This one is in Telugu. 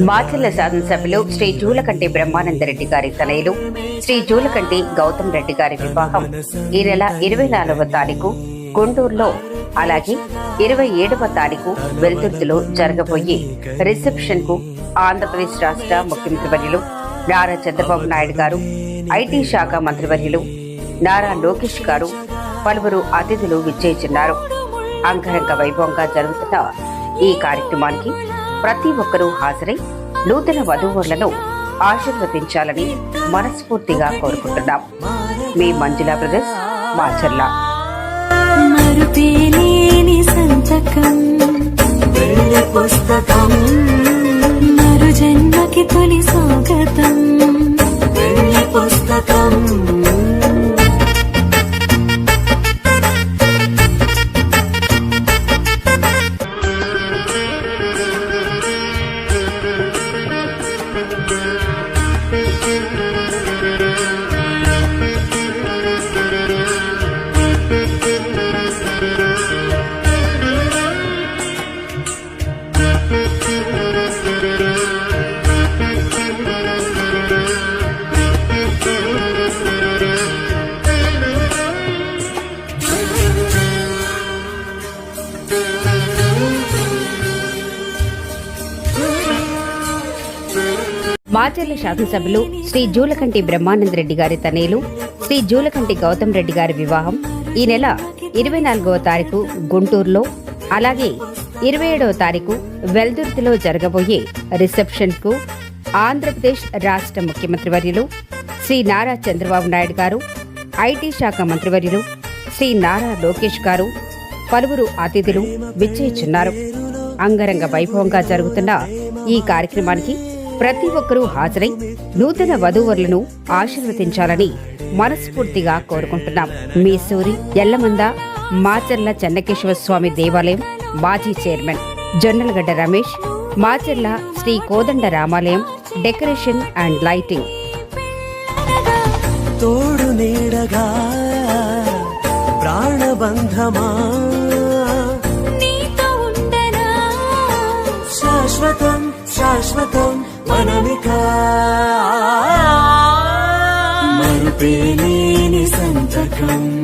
మాచర్ల శాసనసభ్యులు శ్రీ జూలకంటి బ్రహ్మానందరెడ్డి గారి తనయులు శ్రీ జూలకంటి గౌతమ్ రెడ్డి గారి వివాహం ఈ నెల ఇరవై నాలుగవ తారీఖు గుంటూరులో అలాగే ఇరవై ఏడవ తారీఖు వెల్దుర్తిలో జరగబోయే రిసెప్షన్కు ఆంధ్రప్రదేశ్ రాష్ట్ర ముఖ్యమంత్రివర్యులు నారా చంద్రబాబు నాయుడు గారు ఐటీ శాఖ మంత్రివర్యులు నారా లోకేష్ గారు పలువురు అతిథులు విచ్చేస్తున్నారు అంగరంగ వైభవంగా జరుగుతున్న ఈ కార్యక్రమానికి ప్రతి ఒక్కరూ హాజరై నూతన వధువులను ఆశీర్వదించాలని మనస్ఫూర్తిగా కోరుకుంటున్నాం. మీ మంజులా బ్రదర్స్ మాచర్ల మరుపేలేని సంతకం పుస్తకం మరు జన్మకి తొలి స్వాగతం. పుస్తకం మాచర్ల శాసనసభ్యులు శ్రీ జూలకంటి బ్రహ్మానందరెడ్డి గారి తనయులు శ్రీ జూలకంటి గౌతమ్ రెడ్డి గారి వివాహం ఈ నెల ఇరవై నాలుగవ తారీఖు గుంటూరులో అలాగే ఇరవై ఏడవ తారీఖు వెల్దుర్తిలో జరగబోయే రిసెప్షన్కు ఆంధ్రప్రదేశ్ రాష్ట్ర ముఖ్యమంత్రి వర్యులు శ్రీ నారా చంద్రబాబు నాయుడు గారు ఐటీ శాఖ మంత్రివర్యులు శ్రీ నారా లోకేష్ గారు పలువురు అతిథులు విచ్చేస్తున్నారు అంగరంగ వైభవంగా జరుగుతున్న ఈ కార్యక్రమానికి ప్రతి ఒక్కరూ హాజరై నూతన వధూవరులను ఆశీర్వదించాలని మనస్ఫూర్తిగా కోరుకుంటున్నాం. మీ సూరి ఎల్లమంద మాచర్ల చెన్నకేశ్వర స్వామి దేవాలయం మాజీ chairman Jonnalagadda Ramesh Macherla Shri Kodanda Ramalayam decoration and lighting. తోడు నీడగా ప్రాణబంధమా? నీతో ఉండనా? శాశ్వతం శాశ్వతం. మనమిక. మరుపేలేని సంతకం.